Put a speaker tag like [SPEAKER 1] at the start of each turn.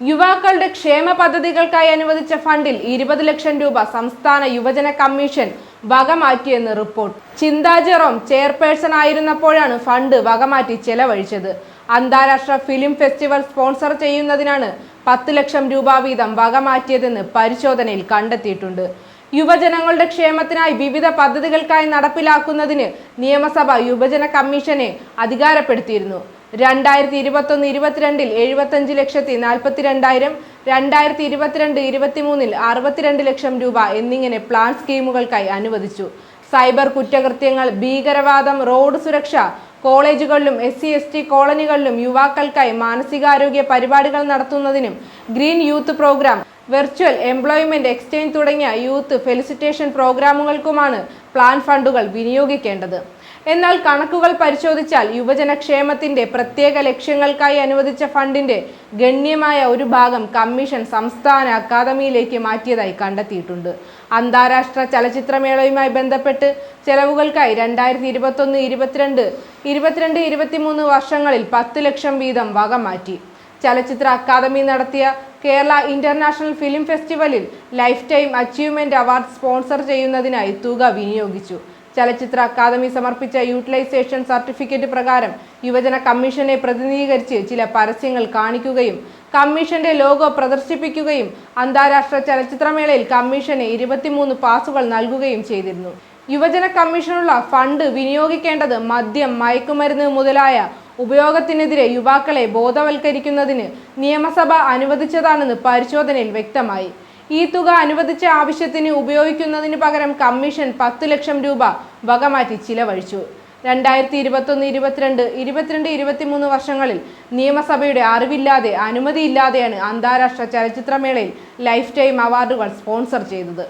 [SPEAKER 1] യുവാക്കളുടെ ക്ഷേമ പദ്ധതികൾക്കായി അനുവദിച്ച ഫണ്ടിൽ ഇരുപത് ലക്ഷം രൂപ സംസ്ഥാന യുവജന കമ്മീഷൻ വകമാറ്റിയെന്ന് റിപ്പോർട്ട്. ചിന്താ ജെറോം ചെയർപേഴ്സൺ ആയിരുന്നപ്പോഴാണ് ഫണ്ട് വകമാറ്റി ചെലവഴിച്ചത്. അന്താരാഷ്ട്ര ഫിലിം ഫെസ്റ്റിവൽ സ്പോൺസർ ചെയ്യുന്നതിനാണ് പത്ത് ലക്ഷം രൂപ വീതം വകമാറ്റിയതെന്ന് പരിശോധനയിൽ കണ്ടെത്തിയിട്ടുണ്ട്. യുവജനങ്ങളുടെ ക്ഷേമത്തിനായി വിവിധ പദ്ധതികൾക്കായി നടപ്പിലാക്കുന്നതിന് നിയമസഭ യുവജന കമ്മീഷനെ അധികാരപ്പെടുത്തിയിരുന്നു. രണ്ടായിരത്തി ഇരുപത്തൊന്ന് ഇരുപത്തിരണ്ടിൽ എഴുപത്തഞ്ച് ലക്ഷത്തി നാൽപ്പത്തിരണ്ടായിരം രണ്ടായിരത്തി ഇരുപത്തിരണ്ട് ഇരുപത്തിമൂന്നിൽ അറുപത്തിരണ്ട് ലക്ഷം രൂപ എന്നിങ്ങനെ പ്ലാൻ സ്കീമുകൾക്കായി അനുവദിച്ചു. സൈബർ കുറ്റകൃത്യങ്ങൾ ഭീകരവാദം റോഡ് സുരക്ഷ കോളേജുകളിലും എസ് സി എസ് ടി കോളനികളിലും യുവാക്കൾക്കായി മാനസികാരോഗ്യ പരിപാടികൾ നടത്തുന്നതിനും green youth programme virtual employment exchange തുടങ്ങിയ യൂത്ത് ഫെലിസിറ്റേഷൻ പ്രോഗ്രാമുകൾക്കുമാണ് പ്ലാൻ ഫണ്ടുകൾ വിനിയോഗിക്കേണ്ടത്. എന്നാൽ കണക്കുകൾ പരിശോധിച്ചാൽ യുവജനക്ഷേമത്തിന്റെ പ്രത്യേക ലക്ഷ്യങ്ങൾക്കായി അനുവദിച്ച ഫണ്ടിന്റെ ഗണ്യമായ ഒരു ഭാഗം കമ്മീഷൻ സംസ്ഥാന അക്കാദമിയിലേക്ക് മാറ്റിയതായി കണ്ടെത്തിയിട്ടുണ്ട്. അന്താരാഷ്ട്ര ചലച്ചിത്രമേളയുമായി ബന്ധപ്പെട്ട് ചെലവുകൾക്കായി രണ്ടായിരത്തി ഇരുപത്തൊന്ന് ഇരുപത്തിരണ്ട് ഇരുപത്തിരണ്ട് ഇരുപത്തിമൂന്ന് വർഷങ്ങളിൽ പത്ത് ലക്ഷം വീതം വക മാറ്റി. ചലച്ചിത്ര അക്കാദമി നടത്തിയ കേരള ഇന്റർനാഷണൽ ഫിലിം ഫെസ്റ്റിവലിൽ lifetime achievement award sponsor ചെയ്യുന്നതിനായി തുക വിനിയോഗിച്ചു. ചലച്ചിത്ര അക്കാദമി സമർപ്പിച്ച യൂട്ടിലൈസേഷൻ സർട്ടിഫിക്കറ്റ് പ്രകാരം യുവജന കമ്മീഷനെ പ്രതിനിധീകരിച്ച് ചില പരസ്യങ്ങൾ കാണിക്കുകയും കമ്മീഷന്റെ ലോഗോ പ്രദർശിപ്പിക്കുകയും അന്താരാഷ്ട്ര ചലച്ചിത്രമേളയിൽ കമ്മീഷന് ഇരുപത്തിമൂന്ന് പാസുകൾ നൽകുകയും ചെയ്തിരുന്നു. യുവജന കമ്മീഷനുള്ള ഫണ്ട് വിനിയോഗിക്കേണ്ടത് മദ്യം മയക്കുമരുന്ന് മുതലായ ഉപയോഗത്തിനെതിരെ യുവാക്കളെ ബോധവൽക്കരിക്കുന്നതിന് നിയമസഭ അനുവദിച്ചതാണെന്ന് പരിശോധനയിൽ വ്യക്തമായി. ഈ തുക അനുവദിച്ച ആവശ്യത്തിന് ഉപയോഗിക്കുന്നതിന് പകരം കമ്മീഷൻ പത്ത് ലക്ഷം രൂപ വകമാറ്റി ചിലവഴിച്ചു. രണ്ടായിരത്തി ഇരുപത്തൊന്ന് ഇരുപത്തിരണ്ട് ഇരുപത്തിരണ്ട് ഇരുപത്തിമൂന്ന് വർഷങ്ങളിൽ നിയമസഭയുടെ അറിവില്ലാതെ അനുമതിയില്ലാതെയാണ് അന്താരാഷ്ട്ര ചലച്ചിത്രമേളയിൽ ലൈഫ് ടൈം അവാർഡുകൾ സ്പോൺസർ ചെയ്തത്.